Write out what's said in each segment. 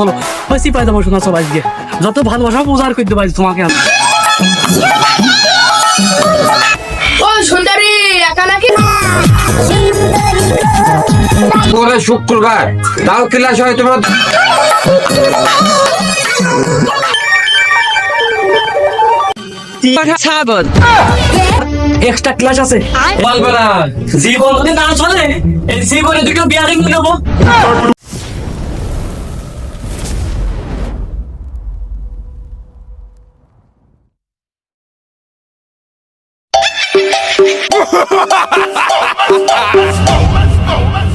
বলো বেশি পাই দেবো শোনা সব আজকে। যত ভালোবাসা উজাড় করে দেবো আজ তোমাকে আমি ও সুন্দরী একা নাকি? পরে শুক্রবার তাও ক্লাস হয় তোমার। এক্সট্রা ক্লাস আছে। বলবে না। জীবন যদি না চলে এই জীবনে দুটো বিয়ারিং নেব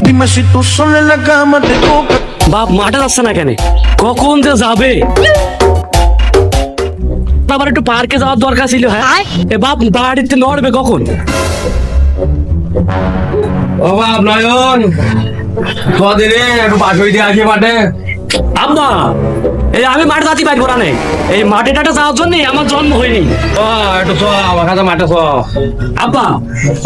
Dime si tú sola en la cama te toca. বাপ মাঠে যাচ্ছে না কেন? কখন যে যাবে? আবার একটু পার্কে যাওয়ার দরকার ছিল হ্যাঁ? এ বাপ বাড়িতে নড়বে কখন? ও বাপ নয়ন। কদিনে একটু পাশই দিয়ে আসি মাঠে? আব্বা এই আমি মাঠে বাইর করা নেই এই মাঠে টাটে যাওয়ার জন্য আমার জন্ম হয়নি। মাঠে আব্বা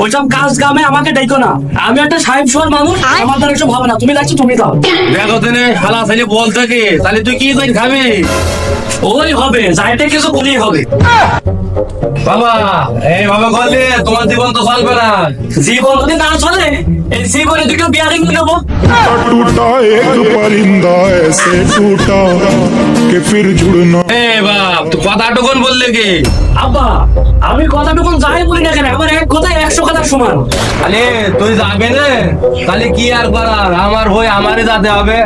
ওইসব কাজ কামে আমাকে ডেকো না। আমি একটা সাহেব শোয়ার মানুষ আমার দ্বারা এসব হবে না। তুমি লাগছো তুমি দাও দেখো দিনে খালা ছেলে বলতে কি তাহলে তুই কি করে খাবি? ওই হবে যাইতে কিছু বলেই হবে। বাবা এইভাবে বললে তোমার জীবন তো চলবে না। জীবন যদি না চলে এই জীবনে দুটো টুটা এক পরিন্দা এসে টুটা কে ফির জুড়না এ বাপ বললে কি? আব্বা আমি কথাটুকুন যাই বলি না কেন? আমার এক কথা একশো কথার সমান। আরে তুই যাবে না? তাহলে কি আর করার? আমার হয়ে আমারে যেতে হবে।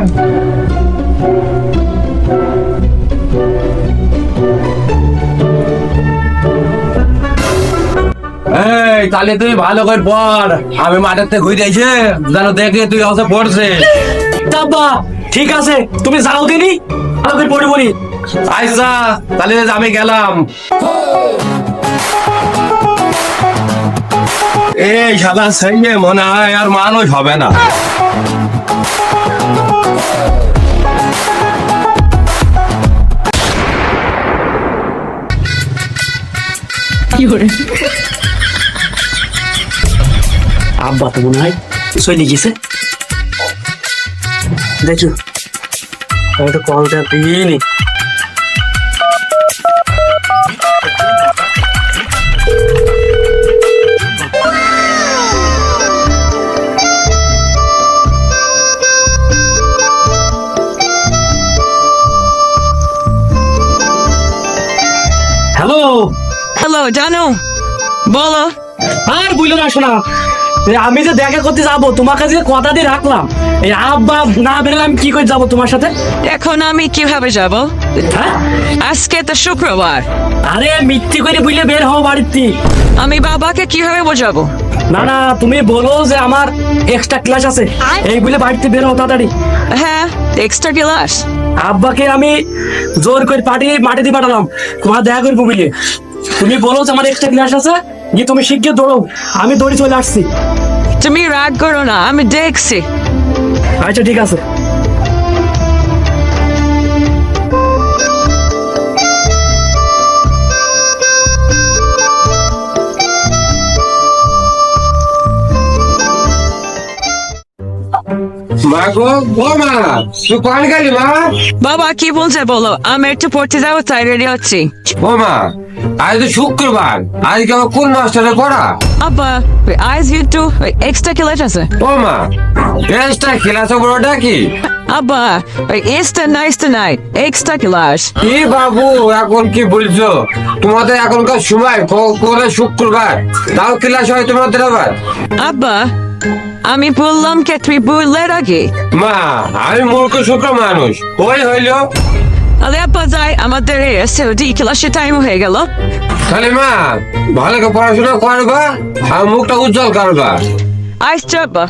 এই তাহলে তুই ভালো করে পড়। আমি মাঠের থেকে ঘুরে এসে যেন দেখে তুই হচ্ছে পড়ছে তা আব্বা ঠিক আছে তুমি যাও দিনি আমি পড়ি পড়ি আচ্ছা তাহলে আমি গেলাম। এই সাদা ছেলে মনে হয় আর মানুষ হবে না। আব্বা তো মনে হয় চলে গেছে। দেখো আমি তো কলটা দিইনি হ্যালো হ্যালো জানো বলো। আর বুঝলো না শোনা। আমি যে দেখা করতে যাব তোমার কাছে কথা দিয়ে রাখলাম এই আব্বা না বেরোলে আমি কি করে যাব তোমার সাথে? এখন আমি কীভাবে যাব? হ্যাঁ? আজকে তো শুক্রবার। আরে মিথ্যে করে বুঝলে বের হও বাড়িতে। আমি বাবাকে কীভাবে বোঝাবো? না না তুমি বলো যে আমার এক্সট্রা ক্লাস আছে। এই বলে বাড়িতে বের হও তাড়াতাড়ি। হ্যাঁ এক্সট্রা ক্লাস আব্বাকে আমি জোর করে পাঠিয়ে মাটি দিয়ে পাঠালাম। তোমার দেখা করব বুঝলে তুমি বলো যে আমার এক্সট্রা ক্লাস আছে গিয়ে তুমি শিখিয়ে দৌড়ো আমি দৌড়ে চলে আসছি। তুমি রাগ করো না আমি দেখছি। আচ্ছা ঠিক আছে। গেলি মা বাবা কি বলছে বলো? আমি একটু পড়তে যাব তাই রেডি হচ্ছি। ও মা আজ তো শুক্রবার। আজকে আমার কোন মাস্টারে পড়া আব্বা আজ কিন্তু এক্সট্রা ক্লাস আছে। ও মা এক্সট্রা খেলা তো বড়টা কি? আব্বা এক্সট্রা নাইস তো নাই এক্সট্রা ক্লাস বাবু এখন কি বলছো? তোমাদের এখনকার সময় করে শুক্রবার? তাও ক্লাস হয় তোমাদের আবার? আব্বা আমি বললাম কে তুই বললে আগে মা আমি মূর্খ শুক্র মানুষ। ওই হইল? যাই আমাদের এসএলডি ক্লাসের টাইম হয়ে গেল তাহলে মা ভালো করে পড়াশোনা করবা আর মুখটা উজ্জ্বল করবা। আচ্ছা আব্বা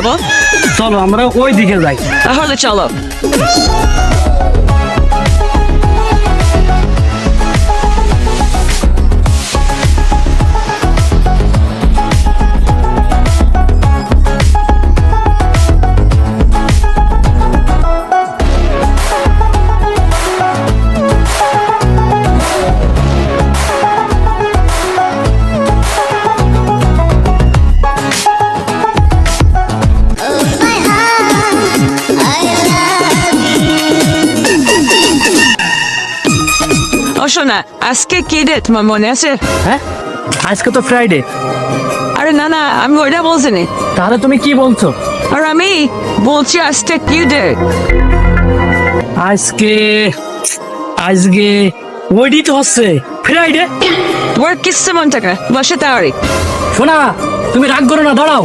যাব। চলো আমরা ওই দিকে যাই। তাহলে চলো। আজকে কি ডেট মনে আছে? হ্যাঁ? আজকে তো ফ্রাইডে আরে না না আমি ওইটা বলছিনি। তাহলে তুমি কি বলছো? আর আমি বলছি আজকে কি ডে আজকে আজকে ওইডি তো হচ্ছে। ফ্রাইডে তোমার কিসে মন থাকে? না বসে তাড়ি শোনা তুমি রাগ করো না দাঁড়াও।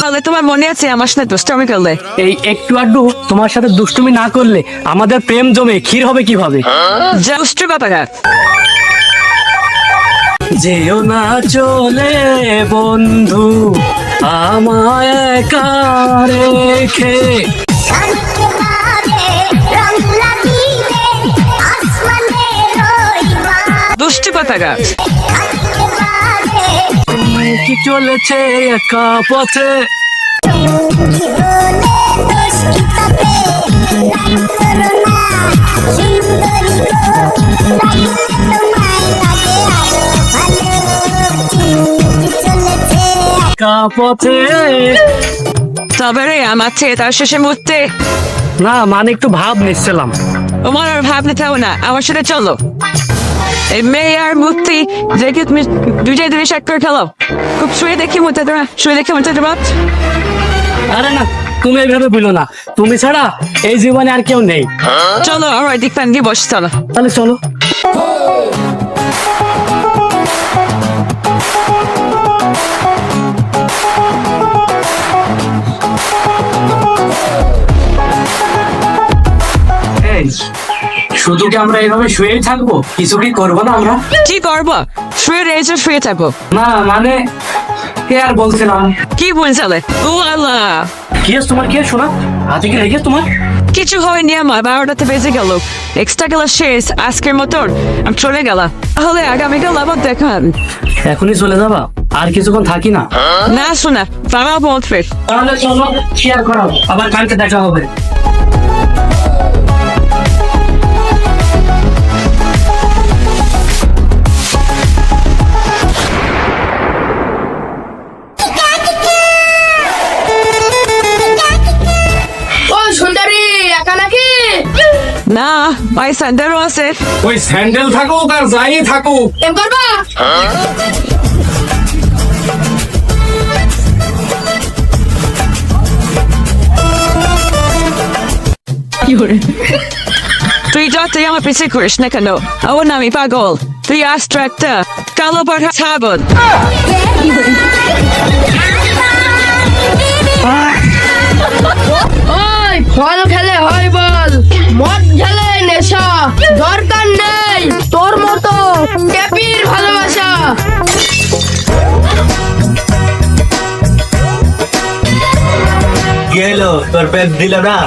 তাহলে তোমার মনে আছে আমার সাথে দুষ্টামি করলে? এই একটু আড্ডু তোমার সাথে দুষ্টুমি না করলে আমাদের প্রেম জমে ক্ষীর হবে কীভাবে? দুষ্টু কথা যেও না চলে বন্ধু আমায় একা রেখে। দুষ্টু কথা কি চলেছে একা পথে? পথে? তবে রে আমার থেকে তার শেষে মুহূর্তে না মানে একটু ভাব নিচ্ছিলাম। তোমার আর ভাব নিতে হবে না আমার সাথে চলো। এই মেয়ে আর মূর্তি দেখে তুমি দুটাই দুই এক করে খেলো খুব শুয়ে দেখি মতো তোমার শুয়ে দেখি মতো তোমার আরে না তুমি এইভাবে বলো না। তুমি ছাড়া এই জীবনে আর কেউ নেই। চলো আমার দিক পান দিয়ে বসে চলো। তাহলে চলো। এই, শুধু কি আমরা শুয়েই থাকব? কিছু কি করব না আমরা? কি করব? শুয়ে রয়েছে শুয়ে থাকব না মানে কে আর বলছিলাম কি বলছিলে? ও আল্লাহ। কি আছে তোমার? কি শোনা? হাতে কি তোমার? কিছু হয়নি আমার বারোটাতে বেজে গেল। এক্সট্রা গেলা শেষ আজকের মতন। আমি চলে গেলাম। তাহলে আগামীকাল আবার দেখান এখনই চলে যাবা? আর কিছুক্ষণ থাকি না? না শোনা তারা বলবে তাহলে চলো শেয়ার করাবো। আবার কালকে দেখা হবে। না ভাই সান্ডারও আছে। ওই স্যান্ডেল থাকুক আর যাই থাকুক। এম করবা? তুই যতই আমার পিছিয়ে করিস না কেন? ও না পাগল। তুই আসতো একটা কালো পাঠা সাবন দরকার নেই। তোর মতো টেপির ভালোবাসা। গেল তোর পেট দিল না?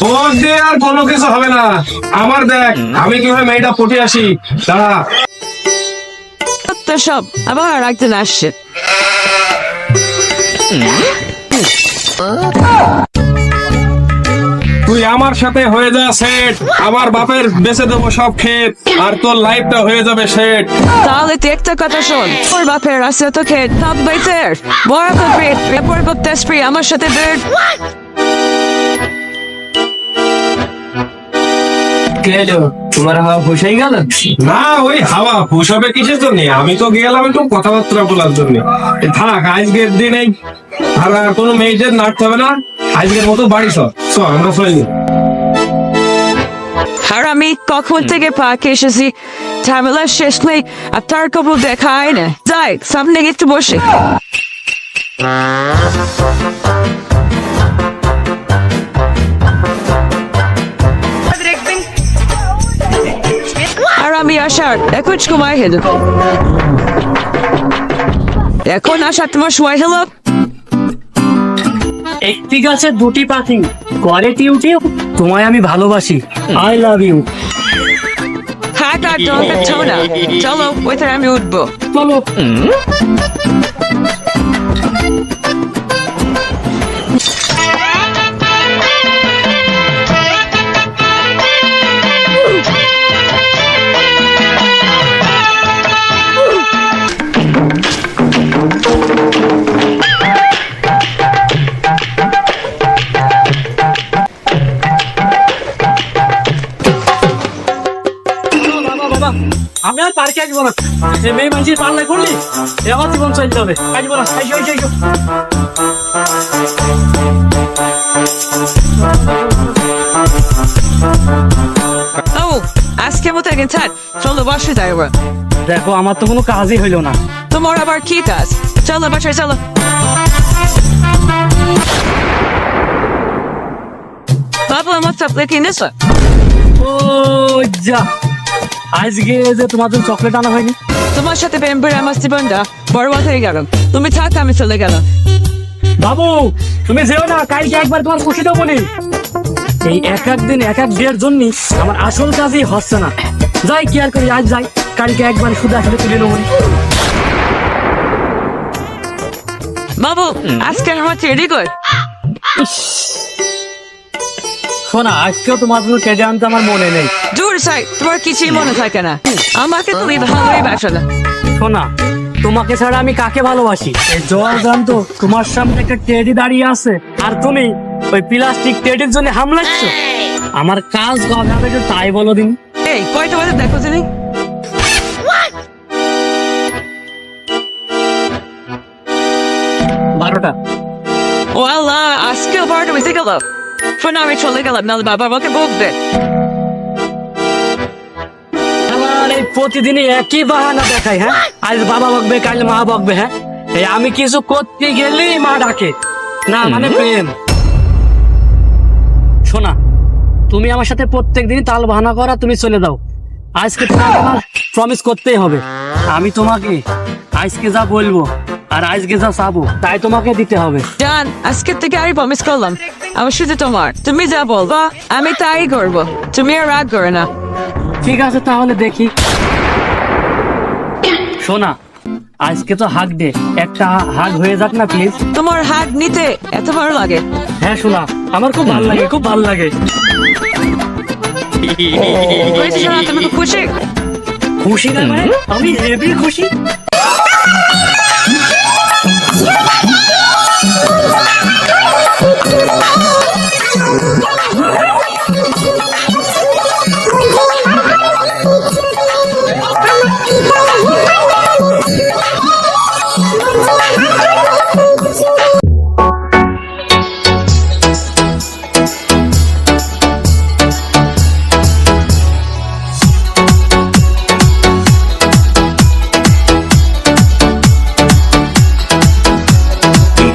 তোর দিয়ে আর কোনো কিছু হবে না। আমার দেখ আমি কীভাবে মেয়েটা পটে আসি? দাঁড়া। তো সব আবার একদিন আসছে। আমার সাথে হয়ে যা সেট। আমার বাপের বেঁচে দেবো সব ক্ষেত আর তোর লাইফটা হয়ে যাবে সেট। তাহলে তুই একটা কথা শোন তোর বাপের আছে তো খেত সব বাইতের বড় করবে পেপার করতে আসবি আমার সাথে বের। কে তোমার হাওয়া খুশ হয়ে গেল? না ওই হাওয়া হবে কিসের জন্য? আমি তো গেলাম একটু কথাবার্তা বলার জন্য। থাক আজকের দিনে আর কোনো মেয়েদের নাড়তে হবে না। আজকের মতো বাড়ি সব আর আমি কখন থেকে পার্কে এসেছি ঝামেলা শেষ নেই আর তার কবল দেখায় না যাই সামনে একটু বসে আর আমি আসার এখন সময় হলো এখন আসার তোমার সময় হলো একটি গাছে দুটি পাখি করে টিউ টিউ তোমায় আমি ভালোবাসি। আই লাভ ইউ হ্যাঁ আর চলো চলো ওইটা আমি উঠবো। চলো। আর না এই মেয়ে মানুষের পাল্লা করলি। এ আমার জীবন চলতে হবে। আসব না আইসো আইসো আইসো। ও আজকে মতো একদিন থাক। চলো বসে যাই এবার। দেখো আমার তো কোনো কাজই হইল না। তোমার আবার কি কাজ? চলো বাসায় চলো। বাবু আমার চকলেট কিনেছো? ও যা। আজকে যে তোমার জন্য চকলেট আনা হয়নি। তোমার সাথে প্রেম করে আমার জীবনটা বরবাদ হয়ে গেল। তুমি থাক আমি চলে গেলাম। বাবু তুমি যেও না কালকে একবার তোমার খুশি দেবো এই এক এক দিন এক এক বিয়ের জন্য আমার আসল কাজই হচ্ছে না। যাই কি আর করি আজ যাই। কালকে একবার শুধু আসলে তুলে নেব বাবু আজকে আমার রেডি কর আজকেও তোমার জন্য কেটে আনতে আমার মনে নেই। দূর সাই তোমার কিছুই মনে থাকে না। আমাকে তুমি ভালোই বাসো না। শোনা তোমাকে ছাড়া আমি কাকে ভালোবাসি? জল জানতো তোমার সামনে একটা টেডি দাঁড়িয়ে আছে আর তুমি ওই প্লাস্টিক টেডির জন্য হামলাচ্ছ আমার কাজ হবে একটু তাই বলো দিন। এই কয়টা বাজে দেখো তুমি? বারোটা। ও আল্লাহ আজকে বারোটা বেজে গেল। চলে গেলাম নাহলে বাবা আমাকে বকবে আমার এই প্রতিদিনই একই বাহানা দেখাই হ্যাঁ? আজ বাবা বকবে কাল মা বকবে হ্যাঁ? এই আমি কিছু করতে গেলেই মা ডাকে। না মানে প্রেম। শোনা তুমি আমার সাথে প্রত্যেক দিনই তাল বাহানা করা তুমি চলে দাও। আজকে তোমাকে আমার প্রমিস করতেই হবে। আমি তোমাকে আজকে যা বলব আর আজকে যা চাবো। তাই তোমাকে দিতে হবে। জান আজকে থেকে আমি প্রমিস করলাম। আমার শুধু তোমার। তুমি যা বলবা আমি তাই করব। তুমি আর রাগ করে না। ঠিক আছে তাহলে দেখি। শোনা আজকে তো হাগ ডে একটা হাগ হয়ে যাক না প্লিজ তোমার হাত নিতে এত ভালো লাগে। হ্যাঁ শোনা আমার খুব ভালো লাগে খুব ভালো লাগে। খুশি? খুশি না মানে? আমি হেভি খুশি।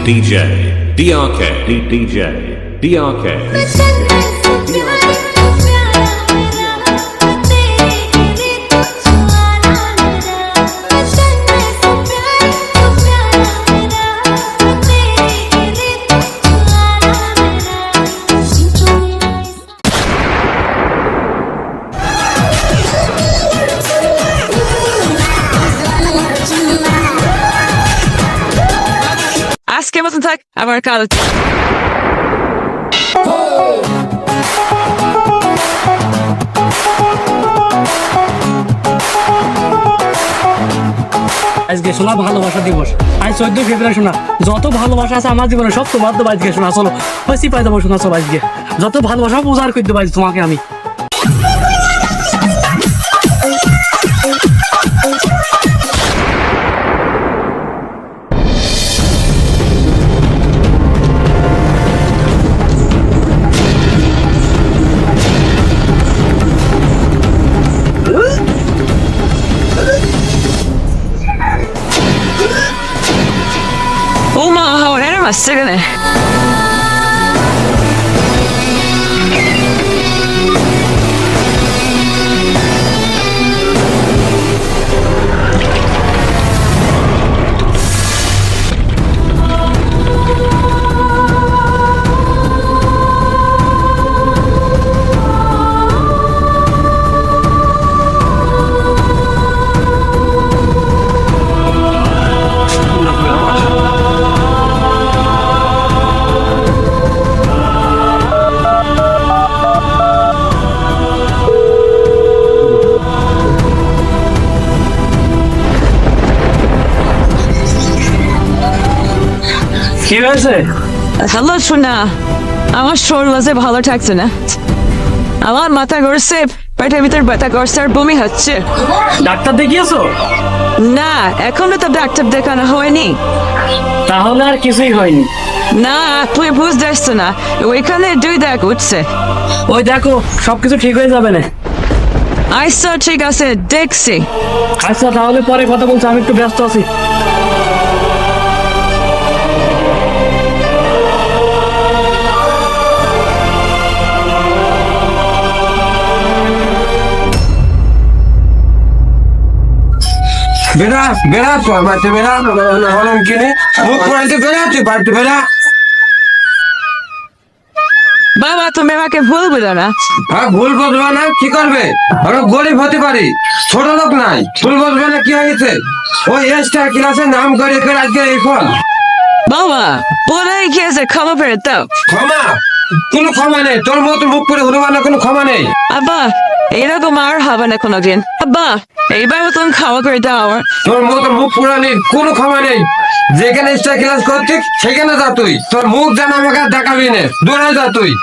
DJ, DRK, DJ, DRK. থাক আবার কাল আজকে শোনা ভালোবাসা দিবস। আজ চোদ্দ ফেব্রুয়ারি শোনা যত ভালোবাসা আছে আমার জীবনে সব তোমার দেবো আজকে শোনা চলো হসি পাই দেবো শোনা সব আজকে। যত ভালোবাসা উজাড় করে দেবো তোমাকে আমি। Assez হয়েছে হ্যালো শোনা আমার শরীর আছে ভালো থাকছে না। আমার মাথা ঘুরছে পেটের ভিতর ব্যথা করছে আর বমি হচ্ছে। ডাক্তার দেখিয়েছো? না এখনও তো ডাক্তার দেখানো হয়নি। তাহলে আর কিছুই হয়নি। না তুই বুঝতে আসছো না। ওইখানে দুই দাগ উঠছে। ওই দেখো সবকিছু ঠিক হয়ে যাবে না। আচ্ছা ঠিক আছে দেখছি। আচ্ছা তাহলে পরে কথা বলছি আমি একটু ব্যস্ত আছি। বেড়া বেড়া তো বাড়িতে বেড়া হলাম কিনে মুখ বাড়িতে বেড়া তুই বাড়িতে বেড়া। বাবা তুমি আমাকে ভুল বুঝো না। হ্যাঁ ভুল বসবে না কি করবে? আমরা গরিব হতে পারি ছোট লোক নাই ভুল বসবে না কি হয়েছে? ওই এক্সট্রা ক্লাসে নাম করে করে আজকে এই ফল বাবা পড়াই গিয়েছে ক্ষমা ফেরত দাও। ক্ষমা? কোনো ক্ষমা নেই তোর মতো মুখ করে হনুমানের কোনো ক্ষমা নেই। আব্বা এরকম আর হবে না কোনোদিন। আব্বা, এইবার মতন খাওয়া করে দাও। তোর মতো মুখ নেই কোনো ক্ষমা নেই। যেখানে ইচ্ছা ক্লাস করছিস সেখানে যা তুই। তোর মুখ যেন আমাকে দেখাবি না, দূরে যা তুই।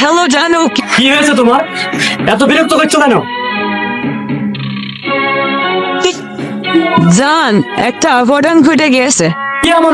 হ্যালো জানু। কি হয়েছে তোমার? এত বিরক্ত করছ কেন? জান একটা অঘটন ঘটে গিয়েছে। কি আমার